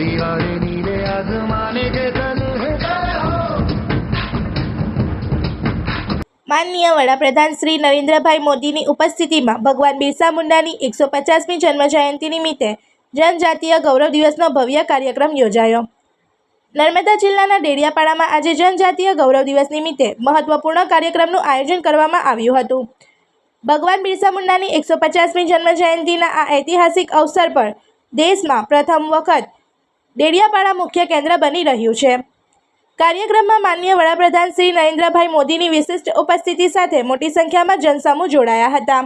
हरी नीले आजमाने के માનનીય વડાપ્રધાન શ્રી નરેન્દ્રભાઈ મોદીની ઉપસ્થિતિમાં ભગવાન બિરસા મુંડાની એકસો પચાસમી જન્મજયંતિ નિમિત્તે જનજાતીય ગૌરવ દિવસનો ભવ્ય કાર્યક્રમ યોજાયો. નર્મદા જિલ્લાના ડેડિયાપાડામાં આજે જનજાતીય ગૌરવ દિવસ નિમિત્તે મહત્વપૂર્ણ કાર્યક્રમનું આયોજન કરવામાં આવ્યું હતું. ભગવાન બિરસા મુંડાની એકસો પચાસમી જન્મજયંતિના આ ઐતિહાસિક અવસર પર દેશમાં પ્રથમ વખત ડેડિયાપાડા મુખ્ય કેન્દ્ર બની રહ્યું છે. કાર્યક્રમમાં માન્ય વડાપ્રધાન શ્રી નરેન્દ્રભાઈ મોદીની વિશિષ્ટ ઉપસ્થિતિ સાથે મોટી સંખ્યામાં જનસમૂહ જોડાયા હતા.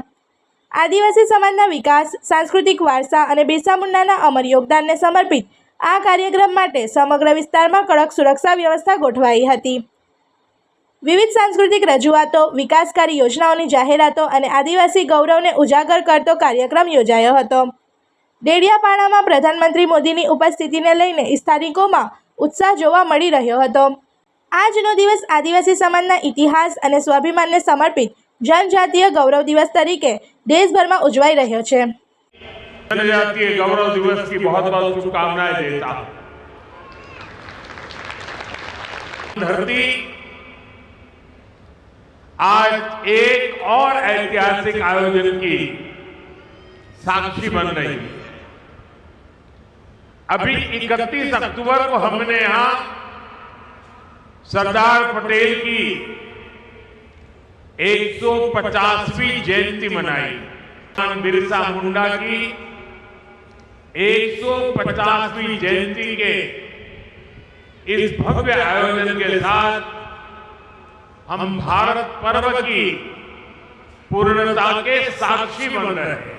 આદિવાસી સમાજના વિકાસ, સાંસ્કૃતિક વારસા અને બિરસા મુંડાના અમર યોગદાનને સમર્પિત આ કાર્યક્રમ માટે સમગ્ર વિસ્તારમાં કડક સુરક્ષા વ્યવસ્થા ગોઠવાઈ હતી. વિવિધ સાંસ્કૃતિક રજૂઆતો, વિકાસકારી યોજનાઓની જાહેરાતો અને આદિવાસી ગૌરવને ઉજાગર કરતો કાર્યક્રમ યોજાયો હતો. ડેડિયાપાડામાં પ્રધાનમંત્રી મોદીની ઉપસ્થિતિને લઈને સ્થાનિકોમાં ઉત્સાહ જોવા મળી રહ્યો હતો આજનો દિવસ આદિવાસી સમાજના ઇતિહાસ અને સ્વાભિમાનને સમર્પિત જનજાતીય ગૌરવ દિવસ તરીકે દેશભરમાં ઉજવાઈ રહ્યો છે जनजातीय गौरव दिवस की बहुत बहुत शुभकामनाएं देता हूं धरती आज एक और ऐतिहासिक आयोजन की साक्षी बन रही है अभी 31 अक्टूबर को हमने यहाँ सरदार पटेल की 150वीं जयंती मनाई। बिरसा मुंडा की 150वीं जयंती के इस भव्य आयोजन के साथ हम भारत पर्व की पूर्णता के साक्षी बन रहे हैं।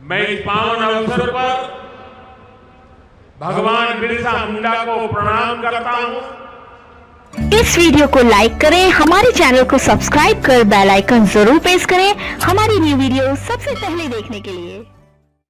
मैं इस पावन अवसर पर भगवान बिरसा मुंडा को प्रणाम करता हूँ। इस वीडियो को लाइक करें, हमारे चैनल को सब्सक्राइब कर बेल आइकन ज़रूर प्रेस करें, हमारी न्यू वीडियो सबसे पहले देखने के लिए।